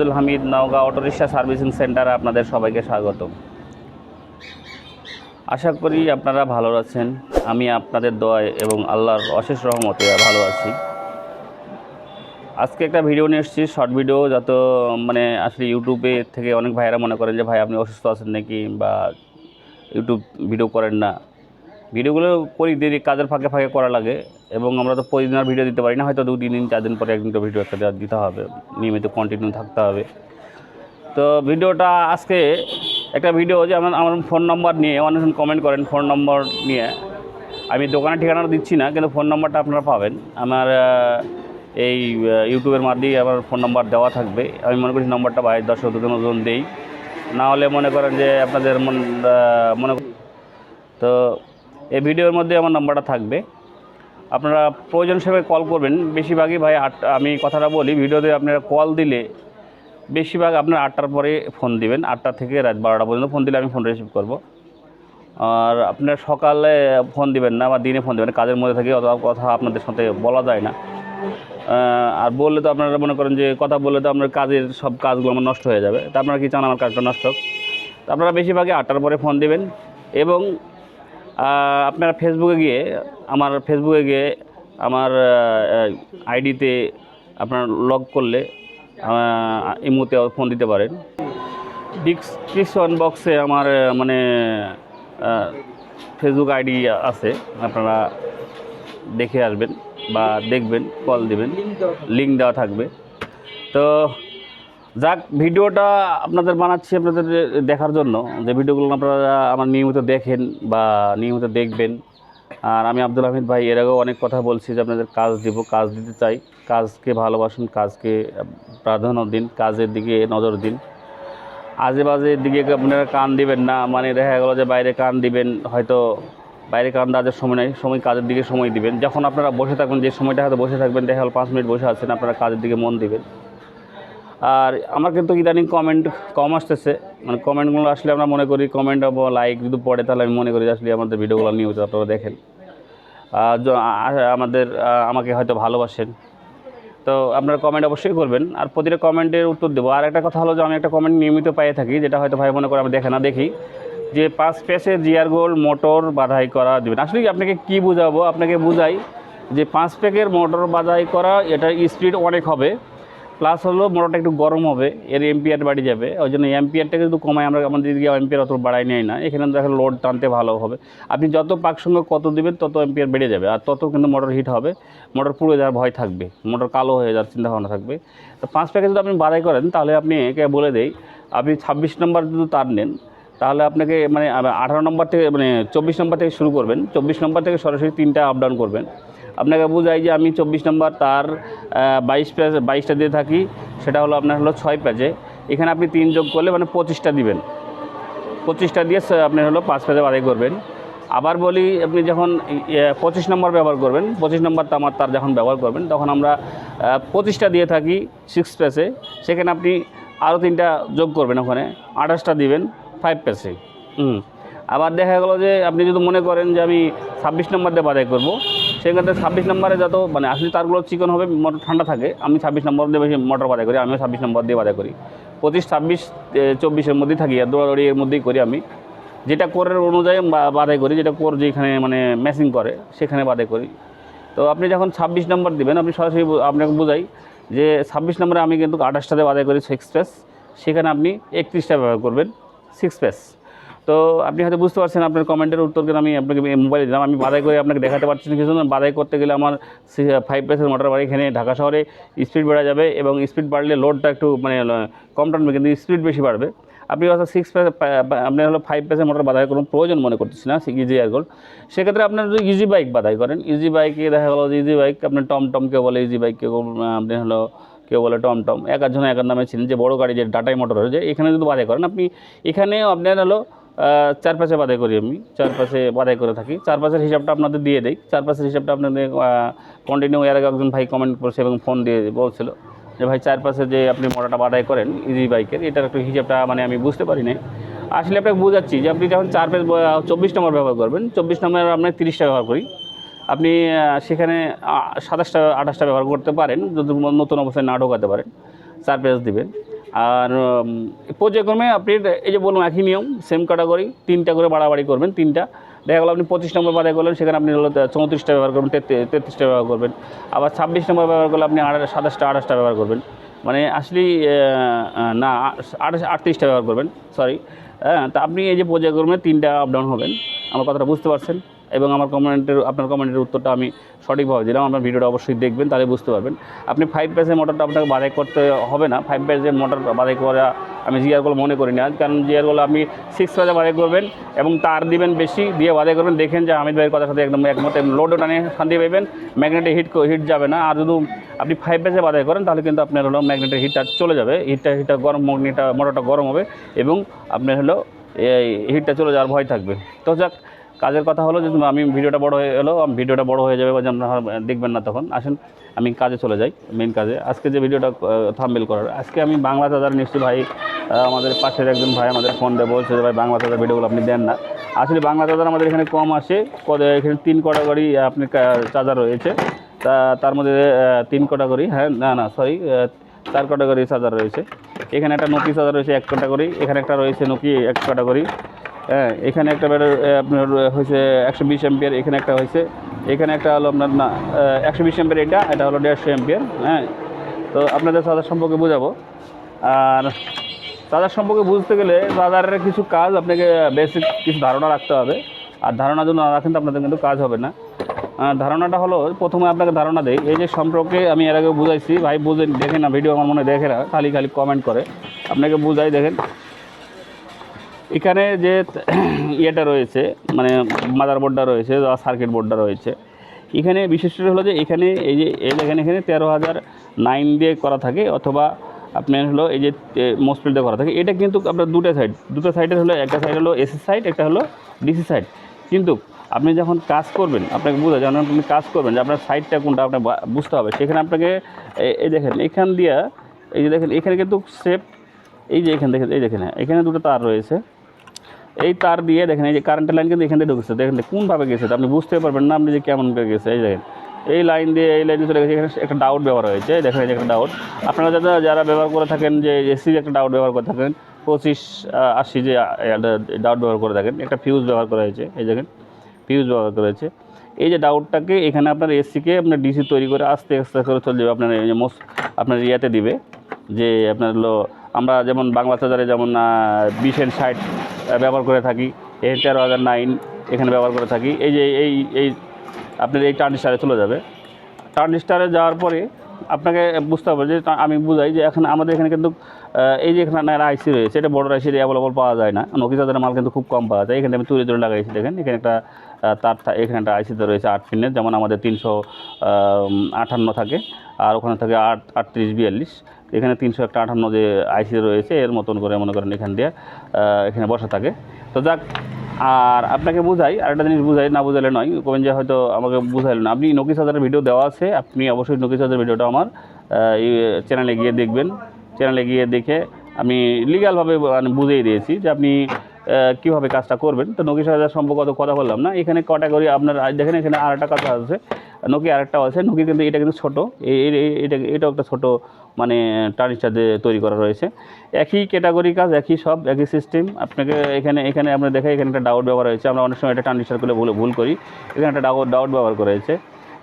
Abdul Hamid Naogaon autorickshaw servicing সেন্টারে আপনাদের সবাইকে স্বাগত আশা করি আপনারা ভালো আছেন। আমি আপনাদের দোয়ায় এবং আল্লাহর অশেষ রহমতে ভালো আছি। আজকে একটা ভিডিও নিয়ে এসেছি, শর্ট ভিডিও, যত মানে আসলে ইউটিউবে থেকে অনেক ভাইয়েরা মনে করেন যে, ভাই, আপনি অসুস্থ আছেন নাকি? বা ইউটিউব ভিডিও করেন না। ভিডিওগুলো করি দেরি কাজের ফাঁকে ফাঁকে করা লাগে এবং আমরা তো প্রতিদিন আর ভিডিও দিতে পারি না, হয়তো দু তিন দিন চার দিন পরে একদিন তো ভিডিও একটা দিতে হবে। নিয়মিত কন্টিনিউ থাকতে হবে। তো ভিডিওটা আজকে একটা ভিডিও যে আমার আমার ফোন নম্বর নিয়ে অনেকজন কমেন্ট করেন ফোন নম্বর নিয়ে। আমি দোকানের ঠিকানাটা দিচ্ছি না, কিন্তু ফোন নম্বরটা আপনারা পাবেন। আমার এই ইউটিউবের মাধ্যমে আমার ফোন নম্বর দেওয়া থাকবে। আমি মনে করি নম্বরটা ভাই দর্শক দুজন দেই। না হলে মনে করেন যে আপনাদের মন মনে তো এই ভিডিওর মধ্যে আমার নাম্বারটা থাকবে। আপনারা প্রয়োজন হিসেবে কল করবেন। বেশিরভাগই ভাই আট, আমি কথাটা বলি, ভিডিওতে আপনারা কল দিলে বেশিরভাগ আপনার আটটার পরে ফোন দিবেন। আটটা থেকে রাত বারোটা পর্যন্ত ফোন দিলে আমি ফোন রিসিভ করব। আর আপনার সকালে ফোন দিবেন না বা দিনে ফোন দিবেন কাজের মধ্যে থেকে অত কথা আপনাদের সাথে বলা যায় না। আর বললে তো আপনারা মনে করেন যে কথা বললে তো আপনার কাজের সব কাজগুলো আমার নষ্ট হয়ে যাবে। তা আপনারা কি চান আমার কাজটা নষ্ট হোক? আপনারা বেশিরভাগই আটটার পরে ফোন দিবেন এবং আপনারা ফেসবুকে গিয়ে, আমার ফেসবুকে গিয়ে, আমার আইডিতে আপনার লগ করলে ইমোতে ফোন দিতে পারেন। ডিসক্রিপশন বক্সে আমার মানে ফেসবুক আইডি আছে, আপনারা দেখে আসবেন বা দেখবেন কল দিবেন। লিঙ্ক দেওয়া থাকবে। তো যাক, ভিডিওটা আপনাদের বানাচ্ছি আপনাদের দেখার জন্য। যে ভিডিওগুলো আপনারা আমার নিয়মিত দেখেন বা নিয়মিত দেখবেন। আর আমি আব্দুল হামিদ ভাই, এর আগেও অনেক কথা বলছি যে আপনাদের কাজ দিব, কাজ দিতে চাই। কাজকে ভালোবাসুন, কাজকে প্রাধান্য দিন, কাজের দিকে নজর দিন। আজে বাজে দিকে আপনারা কান দিবেন না মানে দেখা গেলো যে বাইরে কান দিবেন, হয়তো বাইরে কান দেওয়ার সময় নেই, সময় কাজের দিকে সময় দিবেন। যখন আপনারা বসে থাকবেন, যে সময়টা হয়তো বসে থাকবেন, দেখা গেলো পাঁচ মিনিট বসে আছেন, আপনারা কাজের দিকে মন দিবেন। আর আমার কিন্তু ইদানিং কমেন্ট কম আসতেছে। মানে কমেন্টগুলো আসলে আমরা মনে করি কমেন্ট বা লাইক যদি পড়ে তাহলে আমি মনে করি আসলে আমাদের ভিডিওগুলো নিউজ আপনারা দেখেন। আমাদের আমাকে হয়তো ভালোবাসেন। তো আপনারা কমেন্ট অবশ্যই করবেন। আর প্রতিটা কমেন্টের উত্তর দেবো। আর একটা কথা হলো যে আমি একটা কমেন্ট নিয়মিত পেয়ে থাকি, যেটা হয়তো ভাই মনে করে আমি দেখে না, দেখি। যে পাঁচ পেসে জিয়ার গোল মোটর বাধাই করা দেবেন। আসলে আপনাকে কি বুঝাবো? আপনাকে বুঝাই যে পাঁচ প্যাকের মোটর বাধাই করা, এটার স্পিড অনেক হবে। প্লাস হলো মোটরটা একটু গরম হবে, এর এম্পিয়ার বাড়ি যাবে। ওই জন্য এম্পিয়ারটাকে যদি কমায় আমরা আমাদের দিকে এম্পিয়ার অত বাড়াই নেয় না। এখানে দেখেন লোড টানতে ভালো হবে। আপনি যত পাক সঙ্গে কত দেবেন, তত এম্পিয়ার বেড়ে যাবে। আর তত কিন্তু মোটর হিট হবে। মোটর পুড়ে যাওয়ার ভয় থাকবে। মোটর কালো হয়ে যাওয়ার চিন্তাভাবনা থাকবে। তো পাঁচ প্যাকেজ যদি আপনি বাড়াই করেন, তাহলে আপনি একে বলে দেই, আপনি ছাব্বিশ নম্বর যদি তার নেন, তাহলে আপনাকে মানে আঠারো নম্বর থেকে মানে চব্বিশ নম্বর থেকে শুরু করবেন। চব্বিশ নম্বর থেকে সরাসরি তিনটা আপ ডাউন করবেন। আপনাকে বোঝাই যে আমি চব্বিশ নম্বর তার বাইশ প্যাচ বাইশটা দিয়ে থাকি, সেটা হলো আপনার হলো ছয় প্যাচে এখানে আপনি তিন যোগ করলে মানে পঁচিশটা দিবেন। পঁচিশটা দিয়ে আপনি হলো পাঁচ প্যাচে বাদাই করবেন। আবার বলি, আপনি যখন পঁচিশ নম্বর ব্যবহার করবেন, পঁচিশ নম্বর তামার তার যখন ব্যবহার করবেন, তখন আমরা পঁচিশটা দিয়ে থাকি সিক্স প্যাচে সেখানে আপনি আরও তিনটা যোগ করবেন ওখানে, আঠাশটা দিবেন ফাইভ প্যাচে হুম। আবার দেখা গেলো যে আপনি যদি মনে করেন যে আমি ছাব্বিশ নম্বর দিয়ে বাদাই করব সেক্ষেত্রে ছাব্বিশ নম্বরে যত মানে আসলে তারগুলো চিকন হবে মোটর ঠান্ডা থাকে, আমি ছাব্বিশ নম্বর দিয়ে বেশি মোটর বাদাই করি, আমিও ছাব্বিশ নম্বর দিয়ে বাদাই করি। পঁচিশ, ছাব্বিশ চব্বিশের মধ্যেই থাকি, আর দৌড়াদৌড়ি এর মধ্যেই করি আমি। যেটা কোরের অনুযায়ী বা- বাদাই করি, যেটা কোর যেখানে মানে ম্যাচিং করে, সেখানে বাদাই করি। তো আপনি যখন ছাব্বিশ নম্বর দিবেন, আপনি সরাসরি আপনাকে বোঝাই যে ছাব্বিশ নম্বরে আমি কিন্তু আঠাশটাতে বাদাই করি সিক্স পেস সেখানে আপনি একত্রিশটা ব্যবহার করবেন সিক্স পেস তো আপনি হয়তো বুঝতে পারছেন আপনার কমেন্টের উত্তর কিন্তু আমি আপনাকে মোবাইলে দিলাম। আমি বাদাই করে আপনাকে দেখাতে পারছি না কিছু না বাদাই করতে গেলে আমার ফাইভ পেসের মোটর বাড়ি এখানে ঢাকা শহরে স্পিড বেড়ে যাবে এবং স্পিড বাড়লে লোডটা একটু মানে কম টানবে কিন্তু স্পিড বেশি বাড়বে। আপনি হয়তো সিক্স পেস আপনি হলো ফাইভ পেসের মোটর বাদাই কোনো প্রয়োজন মনে করতেছি না ইজি এয়ারগোল সেক্ষেত্রে আপনার যদি ইজি বাইক বাদাই করেন ইজি বাইকে দেখা গেলো যে ইজি বাইক আপনার টম টম কেউ বলে ইজি বাইক কেউ আপনি হলো, কেউ বলে টম টম এক একজন এক এক নামে ছিলেন যে বড় গাড়ি যে ডাটাই মোটর হয়েছে এখানে যদি বাদাই করেন, আপনি এখানেও আপনার হলো আহ, চার পাশে বাদাই করি আমি চার পাশে বাদাই করে থাকি। চার পাশের হিসাবটা আপনাদের দিয়ে দেই। চার পাশের হিসাবটা আপনাদের কন্টিনিউ এর আগে একজন ভাই কমেন্ট করছে এবং ফোন দিয়ে বলছিল যে ভাই চার পাশে যে আপনি মোটরটা বাদাই করেন ইজি বাইকের এটার একটু হিসাবটা মানে আমি বুঝতে পারি না আসলে আপনাকে বোঝাচ্ছি যে আপনি যখন চার পেজ চব্বিশ নম্বর ব্যবহার করবেন চব্বিশ নম্বর আমরা তিরিশটা ব্যবহার করি। আপনি সেখানে সাতাশটা আঠাশটা ব্যবহার করতে পারেন যদি নতুন অবস্থায় না ঢোকাতে পারেন চার পেজ দিবেন। আর পর্যায়ক্রমে আপনি এই যে বললাম একই নিয়ম সেম ক্যাটাগরি তিনটা করে বাড়াবাড়ি করবেন, তিনটা। দেখা গেলো আপনি পঁচিশ নম্বর বাদাই করলেন সেখানে আপনি হলো চৌত্রিশটা ব্যবহার করবেন তেত্রিশ তেত্রিশটা ব্যবহার করবেন। আবার ছাব্বিশ নম্বর ব্যবহার করলে আপনি আঠাশ সাতাশটা আঠাশটা ব্যবহার করবেন। মানে আসলে না আঠাশ আটত্রিশটা ব্যবহার করবেন সরি হ্যাঁ তা আপনি এই যে পর্যায়ক্রমে তিনটা আপ ডাউন হবেন। আমার কথাটা বুঝতে পারছেন? এবং আমার কমেন্টের, আপনার কমেন্টের উত্তরটা আমি সঠিকভাবে দিলাম। আপনার ভিডিওটা অবশ্যই দেখবেন, তাহলে বুঝতে পারবেন। আপনি ফাইভ পেজের মোটরটা আপনাকে বাধাই করতে হবে না। ফাইভ পেজের মোটর বাধাই করা আমি জিআরগুলো মনে করি না। কারণ জিআরগুলো আপনি সিক্স প্যাসে বাধাই করবেন এবং তার দিবেন বেশি, দিয়ে বাধাই করবেন। দেখেন যে আমির ভাইয়ের কথার সাথে একদম একমত। লোডও টানে শান্তি পাইবেন ম্যাগনেটে হিট হিট যাবে না। আর যদি আপনি ফাইভ পেজে বাধাই করেন, তাহলে কিন্তু আপনার হলো ম্যাগনেটের হিটটা চলে যাবে। হিটটা হিটটা গরম ম্যাগনেটটা মোটরটা গরম হবে এবং আপনার হলো এই হিটটা চলে যাওয়ার ভয় থাকবে। তো যাক কাজের কথা হলো যে আমি ভিডিওটা বড় হয়ে আমি ভিডিওটা বড় হয়ে যাবে বা আপনারা দেখবেন না তখন। আসেন, আমি কাজে চলে যাই মেন কাজে। আজকে যে ভিডিওটা থামবেল করার, আজকে আমি বাংলা চার্জার নিশ্চয়ই ভাই আমাদের পাশের একজন ভাই আমাদের ফোন দিয়ে বলছে ভাই, বাংলা চার্জার ভিডিওগুলো আপনি দেন না। আসলে বাংলা চার্জার আমাদের এখানে কম আসে এখানে তিন ক্যাটাগরি আপনি চার্জার রয়েছে। তা, তার মধ্যে তিন ক্যাটাগরি হ্যাঁ না না সরি চার ক্যাটাগরি চার্জার রয়েছে। এখানে একটা নোকি চার্জার রয়েছে, এক ক্যাটাগরি এখানে একটা রয়েছে নোকি, এক ক্যাটাগরি হ্যাঁ এখানে একটা বেরো আপনার হয়েছে একশো বিশ এম্পিয়ার এখানে একটা হয়েছে। এখানে একটা হলো আপনার, না একশো বিশ এম্পিয়ার এটা এটা হলো দেড়শো এম্পিয়ার হ্যাঁ। তো আপনাদের চার্জার সম্পর্কে বোঝাবো। আর চার্জার সম্পর্কে বুঝতে গেলে চার্জারের কিছু কাজ আপনাকে বেসিক কিছু ধারণা রাখতে হবে। আর ধারণা যদি না রাখেন তো আপনাদের কিন্তু কাজ হবে না। ধারণাটা হলো, প্রথমে আপনাকে ধারণা দেই। এই যে সম্পর্কে আমি এর আগে বুঝাইছি, ভাই বুঝে দেখে না ভিডিও আমার মনে দেখে না, খালি খালি কমেন্ট করে। আপনাকে বুঝাই দেখেন। এখানে যে ইয়েটা রয়েছে মানে মাদার বোর্ডটা রয়েছে বা সার্কিট বোর্ডটা রয়েছে, এখানে বিশেষ করে হলো যে এখানে এই যে দেখেন এখানে তেরো হাজার নাইন দিয়ে করা থাকে অথবা আপনার হলো এই যে মোসপ্লেট দিয়ে করা থাকে। এটা কিন্তু আপনার দুটো সাইড দুটো সাইডের হলো, একটা সাইড হলো এসি সাইড একটা হলো ডিসি সাইড কিন্তু আপনি যখন কাজ করবেন, আপনাকে বোঝা যখন আপনি কাজ করবেন যে আপনার সাইডটা কোনটা আপনার বুঝতে হবে। সেখানে আপনাকে এই- দেখেন, এখান দিয়া, এই যে দেখেন, এখানে কিন্তু সেফ এই যে এখানে দেখেন এই দেখেন এখানে দুটো তার রয়েছে। এই তার দিয়ে দেখেন, এই যে কারেন্টের লাইন কিন্তু এখান থেকে ঢুকছে, দেখেন কোনভাবে গেছে, আপনি বুঝতে পারবেন না, আপনি যে কেমন করে গেছে, এই দেখেন। এই লাইন দিয়ে, এই লাইনে চলে গেছে, এখানে একটা ডাউট ব্যবহার হয়েছে দেখেন যে একটা ডাউট আপনারা যারা যারা ব্যবহার করে থাকেন, যে এসির একটা ডাউট ব্যবহার করে থাকেন, পঁচিশ আশি যে ডাউট ব্যবহার করে থাকেন, একটা ফিউজ ব্যবহার করা হয়েছে, এই দেখেন ফিউজ ব্যবহার করা হয়েছে। এই যে ডাউটটাকে এখানে আপনার এসিকে আপনার ডিসি তৈরি করে আস্তে আস্তে করে চলে যাবে, আপনার এই যে মোস আপনার ইয়েতে দিবে। যে আপনার হলো আমরা যেমন বাংলা চার্জারে যেমন বিশ এন্ড ষাট ব্যবহার করে থাকি। এই তেরো হাজার নাইন এখানে ব্যবহার করে থাকি। এই যে এই এই আপনার এই ট্রানজিস্টারে চলে যাবে। ট্রানজিস্টারে যাওয়ার পরে আপনাকে বুঝতে হবে যে আমি বুঝাই যে এখন আমাদের এখানে কিন্তু এই যে এখানে আইসি রয়েছে, এটা বড় আইসি অ্যাভেলেবল পাওয়া যায় না। নকিজাদের মাল কিন্তু খুব কম পাওয়া যায়। এখানে আমি তুলে ধরে লাগাইছি দেখেন। এখানে একটা তার এখানে একটা আইসিতে রয়েছে আট পিনের যেমন আমাদের তিনশো আটান্ন থাকে, আর ওখানে থাকে আট, আটত্রিশ, বিয়াল্লিশ। এখানে তিনশো একটা আটান্ন যে আইসি রয়েছে, এর মতন করে মনে করেন এখান দিয়ে এখানে বসা থাকে। তো যাক, আর আপনাকে বুঝাই আরেকটা জিনিস বুঝাই, না বুঝালে নয় কবেন যে হয়তো আমাকে বুঝাইলেন আপনি নকিস হাজারের ভিডিও দেওয়া আছে, আপনি অবশ্যই নকিস হাজারের ভিডিওটা আমার চ্যানেলে গিয়ে দেখবেন। চ্যানেলে গিয়ে দেখে আমি লিগ্যালভাবে মানে বুঝিয়ে দিয়েছি যে আপনি কীভাবে কাজটা করবেন? তো নকিস হাজার সম্পর্কে কথা বললাম না। এখানে ক্যাটাগরি আপনার, দেখেন এখানে আরেকটা কথা আছে। নকি আরেকটাও আছে। নকি কিন্তু এটা কিন্তু ছোটো। এটা, এটাও একটা ছোটো মানে টার্নিস্টার দিয়ে তৈরি করা রয়েছে। একই ক্যাটাগরি কাজ, একই সব, একই সিস্টেম আপনাকে এখানে এখানে আপনার দেখে এখানে একটা ডাউট ব্যবহার হয়েছে। আমরা অনেক সময় এটা করলে ভুল ভুল করি। এখানে একটা ডাউট ডাউট ব্যবহার করা হয়েছে।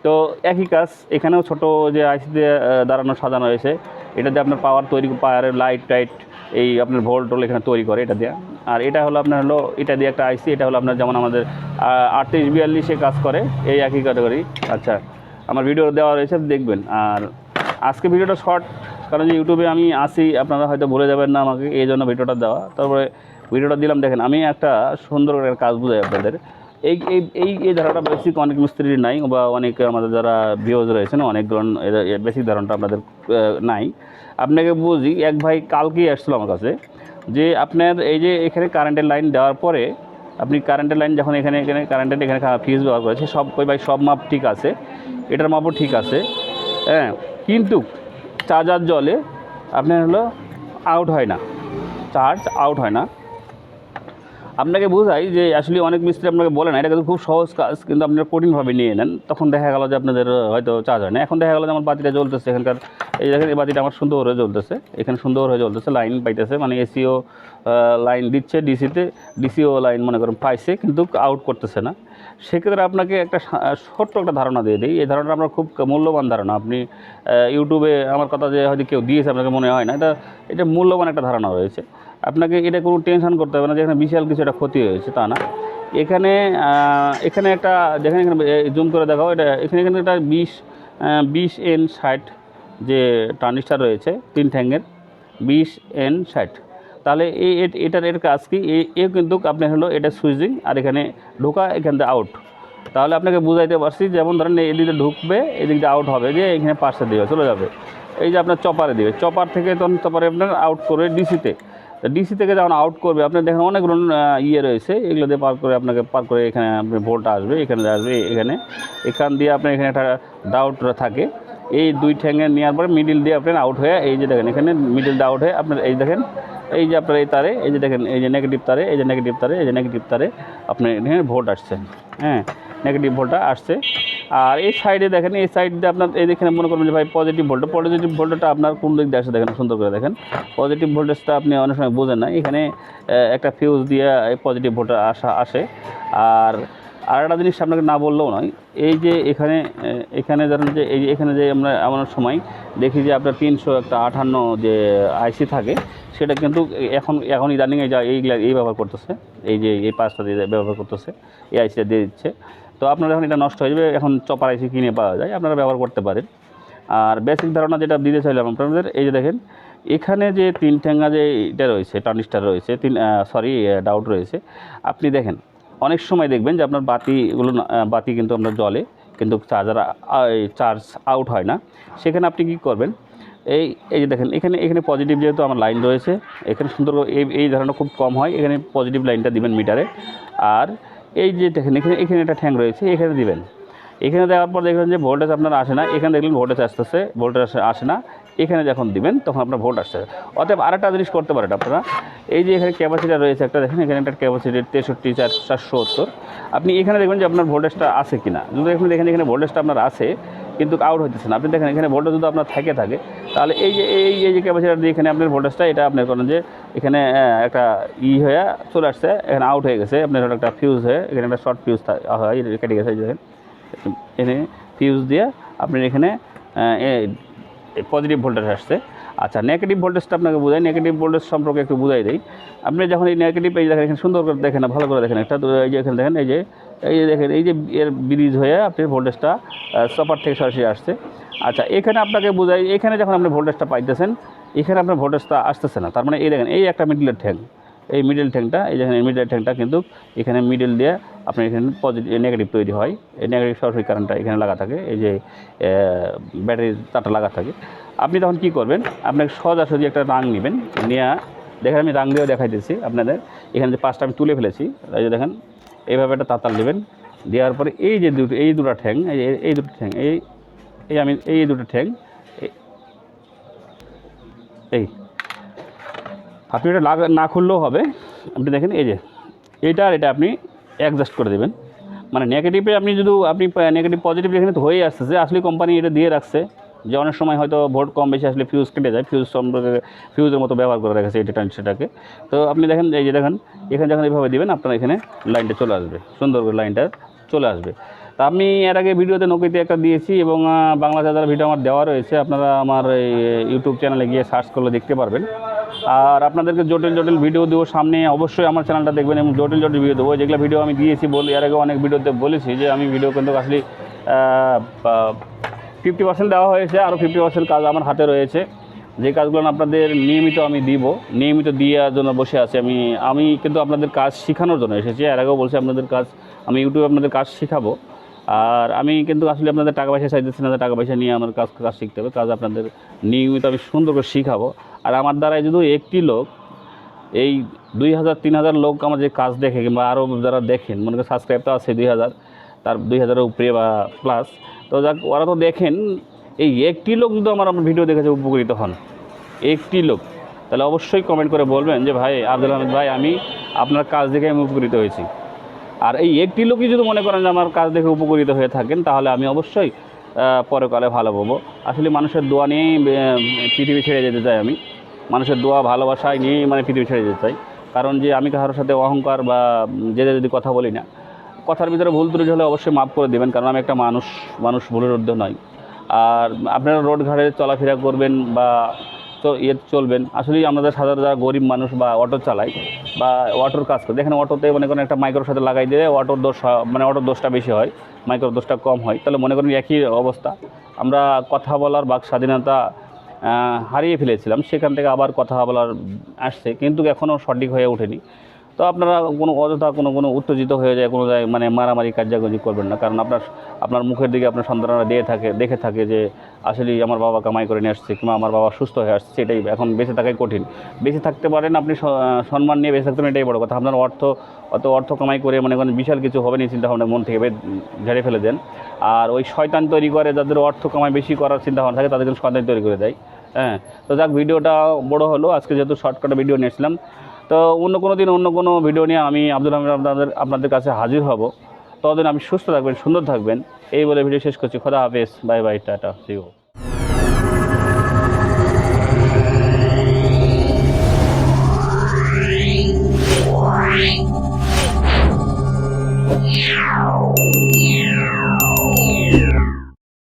তো একই কাজ, এখানেও ছোট যে আইসি দিয়ে দাঁড়ানো, সাজানো হয়েছে। এটাতে আপনার পাওয়ার তৈরি পাওয়ারের লাইট টাইট এই আপনার ভোল্ট টোল এখানে তৈরি করে এটা দিয়ে। আর এটা হলো আপনার হলো, এটা দিয়ে একটা আইসি এটা হলো আপনার যেমন আমাদের আটত্রিশ বিয়াল্লিশে কাজ করে, এই একই ক্যাটাগরি আচ্ছা আমার ভিডিও দেওয়া রয়েছে, দেখবেন। আর আজকে ভিডিওটা শর্ট কারণ যে ইউটিউবে আমি আসি, আপনারা হয়তো ভুলে যাবেন না আমাকে, এই জন্য ভিডিওটা দেওয়া। তারপরে ভিডিওটা দিলাম, দেখেন, আমি একটা সুন্দর একটা কাজ বুঝাই আপনাদের। এই এই এই ধারণাটা বেসিক অনেক মিস্ত্রির নাই, বা অনেক আমাদের যারা ভিওজ রয়েছেন অনেকগুলো বেসিক ধারণাটা আপনাদের নাই। আপনাকে বুঝি, এক ভাই কালকেই আসছিল আমার কাছে যে আপনার এই যে এখানে কারেন্টের লাইন দেওয়ার পরে আপনি কারেন্টের লাইন যখন এখানে এখানে কারেন্টের এখানে ফিউজ ব্যবহার করেছে, সব ওই ভাই সব মাপ ঠিক আছে, এটার মাপও ঠিক আছে হ্যাঁ কিন্তু চার্জার জলে আপনার হলো আউট হয় না চার্জ আউট হয় না। আপনাকে বোঝাই যে আসলে অনেক মিস্ত্রি আপনাকে বলে না, এটা কিন্তু খুব সহজ কাজ, কিন্তু আপনারা কঠিনভাবে নিয়ে নেন। তখন দেখা গেল যে আপনাদের হয়তো চার্জ হয় না। এখন দেখা গেল যে আমার বাতিটা জ্বলতেছে এখানকার, এই দেখেন এই বাতিটা আমার সুন্দর হয়ে জ্বলতেছে। এখানে সুন্দর হয়ে জ্বলতেছে, লাইন পাইতেছে মানে এসিও লাইন দিচ্ছে ডিসিতে, ডিসিও লাইন মনে করেন পাইছে, কিন্তু আউট করতেছে না। সেক্ষেত্রে আপনাকে একটা ছোট্ট একটা ধারণা দিয়ে দিই। এই ধারণাটা আপনার খুব মূল্যবান ধারণা। আপনি ইউটিউবে আমার কথা যে হয়তো কেউ দিয়েছে, আপনাকে মনে হয় না, এটা এটা মূল্যবান একটা ধারণা রয়েছে। আপনাকে এটা কোনো টেনশন করতে হবে না যে এখানে বিশাল কিছু একটা ক্ষতি হয়েছে, তা না। এখানে এখানে একটা দেখেন এখানে জুম করে দেখাও, এটা, এখানে এখানে একটা বিশ বিশ এন ষাট যে ট্রানজিস্টার রয়েছে, তিন ঠ্যাঙ্গের বিশ এন ষাট। তাহলে এই এটার, এর কাজ কি? এ- কিন্তু আপনার হলো এটা সুইচিং আর এখানে ঢোকা, এখান থেকে আউট তাহলে আপনাকে বুঝাইতে পারছি, যেমন ধরেন এদিকে ঢুকবে, এদিক দিয়ে আউট হবে, যে এখানে পাশে দেবে, চলে যাবে। এই যে আপনার চপারে দেবে চপার থেকে তখন চপারে আপনার আউট করবে ডিসিতে ডিসি থেকে যখন আউট করবে আপনি দেখেন অনেকগুলো ইয়ে রয়েছে, এগুলো দিয়ে পার করে আপনাকে পার করে এখানে আপনি ভোল্ট আসবে, এখানে আসবে, এখানে। এখান দিয়ে আপনার এখানে একটা ডাউট থাকে। এই দুই ঠ্যাঙে নেওয়ার পরে মিডিল দিয়ে আপনার আউট হয়ে, এই যে দেখেন, এখানে মিডিল দিয়ে আউট হয়ে আপনার এই দেখেন, এই যে আপনার এই তারে, এই যে দেখেন, এই যে নেগেটিভ তারে, এই যে নেগেটিভ তারে, এই যে নেগেটিভ তারে, আপনার এখানে ভোল্ট আসছে। হ্যাঁ নেগেটিভ ভোল্টটা আসছে। আর এই সাইডে দেখেন, এই সাইড দিয়ে আপনার, এই দেখেন মনে করবেন যে ভাই পজিটিভ ভোল্টেজ পজিটিভ ভোল্টেজটা আপনার কোন দিক দিয়ে আসে দেখেন, সুন্দর করে দেখেন। পজিটিভ ভোল্টেজটা আপনি অনেক সময় বোঝেন না। এখানে একটা ফিউজ দিয়ে এই পজিটিভ ভোল্টেজ আসা, আসে। আর আর একটা জিনিস আপনাকে না বললেও নয়, এই যে এখানে এখানে ধরেন যে, এই যে এখানে যে আমরা এমন সময় দেখি যে আপনার তিনশো একটা আঠান্ন যে আইসি থাকে, সেটা কিন্তু এখন এখন ইদানিং এই যা, এই ব্যবহার করতেছে। এই যে, এই পাঁচটা দিয়ে ব্যবহার করতেছে, এই আইসিটা দিয়ে দিচ্ছে। তো আপনার যখন এটা নষ্ট হয়ে যাবে, এখন চপার আইসি কিনে পাওয়া যায়, আপনারা ব্যবহার করতে পারেন। আর বেসিক ধারণা যেটা দিতে চাইলাম আপনাদের, এই যে দেখেন, এখানে যে তিন ঠ্যাঙ্গা যে এটা রয়েছে টার্নিস্টার রয়েছে, তিন সরি ডাউট রয়েছে। আপনি দেখেন, অনেক সময় দেখবেন যে আপনার বাতিগুলো বাতি কিন্তু আপনার জলে কিন্তু চার্জার চার্জ আউট হয় না। সেখানে আপনি কী করবেন, এই এই যে দেখেন, এখানে এখানে পজিটিভ যেহেতু আমার লাইন রয়েছে, এখানে সুন্দর এই এই ধারণা খুব কম হয়, এখানে পজিটিভ লাইনটা দিবেন মিটারে আর এই যে দেখেন, এখানে এখানে একটা ঠ্যাং রয়েছে, এখানে দিবেন। এখানে দেওয়ার পর দেখবেন যে ভোল্টেজ আপনার আসে না, এখানে দেখলেন ভোল্টেজ আসতেছে ভোল্টেজ আসে- না। এখানে যখন দিবেন, তখন আপনার ভোল্ট আসছে। অতএব আরেকটা জিনিস করতে পারেন আপনারা। এই যে এখানে ক্যাপাসিটার রয়েছে একটা, দেখেন এখানে একটা ক্যাপাসিটি তেষট্টি চার, চারশো আপনি এখানে দেখবেন যে আপনার ভোল্টেজটা আছে কিনা। যদি এখানে দেখেন এখানে ভোল্টেজটা আপনার আছে কিন্তু আউট হইতেছে না। আপনি দেখেন, এখানে ভোল্টেজ যদি আপনার থেকে, থাকে, তাহলে এই যে, এই এই যে ক্যাপাসিটার দিয়ে এখানে আপনার ভোল্টেজটা এটা আপনি করেন যে, এখানে একটা ই হয়ে চলে আসছে, এখানে আউট হয়ে গেছে, আপনার একটা ফিউজ হয়ে, এখানে একটা শর্ট ফিউজ হয় কেটে গেছে দেখেন। এখানে ফিউজ দিয়ে আপনার এখানে পজিটিভ ভোল্টেজ আসছে। আচ্ছা নেগেটিভ ভোল্টেজটা আপনাকে বোঝাই নেগেটিভ ভোল্টেজ সম্পর্কে একটু বোঝাই দিই। আপনি যখন এই নেগেটিভ এই দেখেন এখানে সুন্দর করে দেখেন না, ভালো করে দেখেন একটা এই যে এখানে দেখেন এই যে এই যে দেখেন এই যে এর ব্রিজ হয়ে আপনি ভোল্টেজটা সপার থেকে সরাসরি আসছে। আচ্ছা এখানে আপনাকে বোঝাই এখানে যখন আপনি ভোল্টেজটা পাইতেছেন এখানে আপনার ভোল্টেজটা আসতেছে না। তার মানে এই দেখেন এই একটা মিডিলের ঠ্যাং এই মিডল ট্যাঙ্কটা এই যেখানে মিডল ট্যাঙ্কটা কিন্তু এখানে মিডল দিয়ে আপনার এখানে পজিটিভ নেগেটিভ তৈরি হয়। এই নেগেটিভ সরাসরি কারেন্টটা এখানে লাগা থাকে, এই যে ব্যাটারির তারটা লাগা থাকে। আপনি তখন কি করবেন? আপনাকে সজাসজি একটা রাং নেবেন নেওয়া দেখেন আমি রাং দিয়েও দেখাইতেছি আপনাদের। এখানে যে পাঁচটা আমি তুলে ফেলেছি, এই যে দেখেন, এইভাবে একটা তাতাল নেবেন। দেওয়ার পরে এই যে দুটো, এই দুটো ঠ্যাং, এই এই দুটো ঠ্যাং, এই এই আমি, এই দুটো ঠ্যাং এই আপনি এটা লাগা না খুললেও হবে। আপনি দেখেন, এই যে এটা আর এটা আপনি অ্যাডজাস্ট করে দেবেন। মানে নেগেটিভে আপনি যদি আপনি নেগেটিভ পজিটিভ এখানে তো হয়েই আসতেছে, আসলে কোম্পানি এটা দিয়ে রাখছে। যে অনেক সময় হয়তো ভোট কম বেশি আসলে ফিউজ কেটে যায় ফিউজ সম্পর্কে ফিউজের মতো ব্যবহার করে রেখেছে এটা সেটাকে। তো আপনি দেখেন, এই যে দেখেন, এখানে যখন এইভাবে দিবেন, আপনার এখানে লাইনটা চলে আসবে। সুন্দর করে লাইনটা চলে আসবে। তা আমি এর আগে ভিডিওতে নকিতে একটা দিয়েছি এবং বাংলা চার্জার ভিডিও আমার দেওয়া রয়েছে, আপনারা আমার এই ইউটিউব চ্যানেলে গিয়ে সার্চ করলে দেখতে পারবেন। আর আপনাদেরকে জটিল জটিল ভিডিও দেবো সামনে। অবশ্যই আমার চ্যানেলটা দেখবেন এবং জটিল জটিল ভিডিও দেবো। যেগুলো ভিডিও আমি দিয়েছি, বলি এর আগে অনেক ভিডিওতে বলেছি যে আমি ভিডিও কিন্তু আসলে ফিফটি পার্সেন্ট দেওয়া হয়েছে আরও ফিফটি পার্সেন্ট কাজ আমার হাতে রয়েছে। যে কাজগুলো আপনাদের নিয়মিত আমি দিব, নিয়মিত দেওয়ার জন্য বসে আছি আমি। আমি কিন্তু আপনাদের কাজ শেখানোর জন্য এসেছি। এর আগেও বলছি আপনাদের কাজ, আমি ইউটিউবে আপনাদের কাজ শেখাবো। আর আমি কিন্তু আসলে আপনাদের টাকা পয়সা চাইতেছি না টাকা পয়সা নিয়ে আমার কাজ কাজ শিখতে হবে, কাজ আপনাদের নিয়মিত আমি সুন্দর করে শিখাবো। আর আমার দ্বারাই যদি একটি লোক, এই দুই হাজার, তিন হাজার লোক আমার যে কাজ দেখে কিংবা আরও যারা দেখেন, মনে করেন সাবস্ক্রাইব তো আছে দুই হাজার, তার দুই হাজারের উপরে বা প্লাস তো যাক, ওরা তো দেখেন, এই একটি লোক যদি আমার আমার ভিডিও দেখেছে উপকৃত হন, একটি লোক, তাহলে অবশ্যই কমেন্ট করে বলবেন যে, ভাই, আব্দুল আহমেদ ভাই, আমি আপনার কাজ দেখে আমি উপকৃত হয়েছি। আর এই একটি লোকই যদি মনে করেন যে আমার কাজ দেখে উপকৃত হয়ে থাকেন, তাহলে আমি অবশ্যই পরকালে ভালো পাবো আসলে মানুষের দোয়া নিয়েই পৃথিবী ছেড়ে যেতে চাই আমি। মানুষের দোয়া, ভালোবাসায় নিয়েই মানে পৃথিবী ছেড়ে যেতে চাই। কারণ যে আমি কারোর সাথে অহংকার বা যেতে যদি কথা বলি না, কথার ভিতরে ভুল ত্রুটি হলে অবশ্যই মাফ করে দেবেন, কারণ আমি একটা মানুষ মানুষ ভুলের ঊর্ধ্বে নয় আর আপনারা রোড ঘাটে চলাফেরা করবেন বা ইয়ে চলবেন। আসলেই আমাদের সাধারণ যারা গরিব মানুষ বা অটো চালায় বা অটোর কাজ করে, দেখেন অটোতে মনে করেন একটা মাইক্রোর সাথে লাগাই দিলে অটোর দোষ মানে অটোর দোষটা বেশি হয় মাইক্রোর দোষটা কম হয়। তাহলে মনে করেন একই অবস্থা। আমরা কথা বলার বাক স্বাধীনতা হারিয়ে ফেলেছিলাম, সেখান থেকে আবার কথা বলার আসছে, কিন্তু এখনও সঠিক হয়ে ওঠেনি। তো আপনারা কোনো অযথা কোনো কোনো উত্তেজিত হয়ে যায়, কোনো জায়গায় মানে মারামারি কার্যাগজি করবেন না। কারণ আপনার আপনার মুখের দিকে আপনার সন্তানরা দিয়ে থাকে, দেখে থাকে যে আসলেই আমার বাবা কামাই করে নিয়ে আসছে কিংবা আমার বাবা সুস্থ হয়ে আসছে, এটাই এখন বেঁচে থাকাই কঠিন। বেঁচে থাকতে পারেন, আপনি সম্মান নিয়ে বেঁচে থাকতে পারেন, এটাই বড় কথা। আপনার অর্থ, অত অর্থ কামাই করে মনে করেন বিশাল কিছু হবে না এই চিন্তা ভাবনা মন থেকে ঝেড়ে ফেলে দেন। আর ওই শয়তান তৈরি করে, যাদের অর্থ কামাই বেশি করার চিন্তা ভাবনা থাকে তাদের জন্য শয়তান তৈরি করে দেয়। হ্যাঁ তো যাক, ভিডিওটা বড় হলো। আজকে যেহেতু শর্টকাটে ভিডিও নিয়েছিলাম তো অন্য কোনো দিন অন্য কোনো ভিডিও নিয়ে আমি আব্দুল রহমান আপনাদের আপনাদের কাছে হাজির হব। ততদিন আমি সুস্থ থাকবেন, সুন্দর থাকবেন। এই বলে ভিডিও শেষ করছি। খোদা হাফেজ। Bye bye, tata CO Yeah.